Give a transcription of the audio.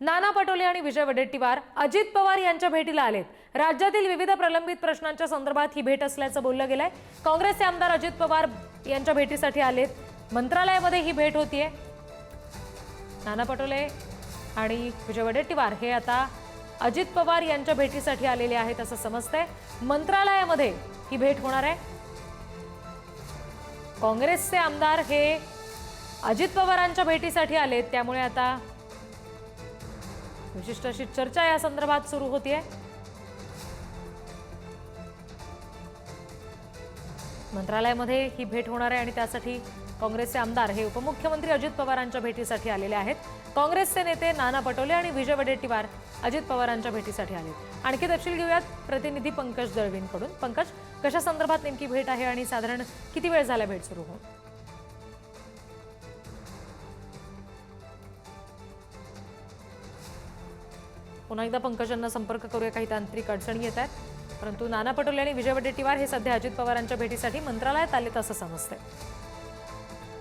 नाना पटोले आणि विजय वडेट्टीवार अजित पवार यांच्या भेटीला आलेत. राज्यातील विविध प्रलंबित प्रश्नांच्या संदर्भात ही भेट असल्याचं बोललं गेलंय. काँग्रेसचे आमदार अजित पवार यांच्या भेटीसाठी आलेत. मंत्रालयामध्ये ही भेट होतीये. नाना पटोले आणि विजय वडेट्टीवार हे आता अजित पवार यांच्या भेटीसाठी आलेले आहेत असं समजतंय. मंत्रालयामध्ये ही भेट होणार आहे. काँग्रेसचे आमदार हे अजित पवारांच्या भेटीसाठी आलेत. त्यामुळे आता विशिष्ट अशी चर्चा या संदर्भात सुरू होतीये. मंत्रालयामध्ये ही भेट होणार आहे आणि त्यासाठी काँग्रेसचे आमदार हे उपमुख्यमंत्री अजित पवारांच्या भेटीसाठी आलेले आहेत. काँग्रेसचे नेते नाना पटोले आणि विजय वडेट्टीवार अजित पवारांच्या भेटीसाठी आले आणखी तपशील घेऊयात. प्रतिनिधी पंकज दळवींकडून. पंकज कशा संदर्भात नेमकी भेट आहे आणि साधारण किती वेळ झाला भेट सुरू होऊन? पुन्हा एकदा पंकजांना संपर्क करूया काही तांत्रिक अडचणी येत आहेत. परंतु नाना पटोले आणि विजय वडेट्टीवार हे सध्या अजित पवारांच्या भेटीसाठी मंत्रालयात आलेत असं समजतंय.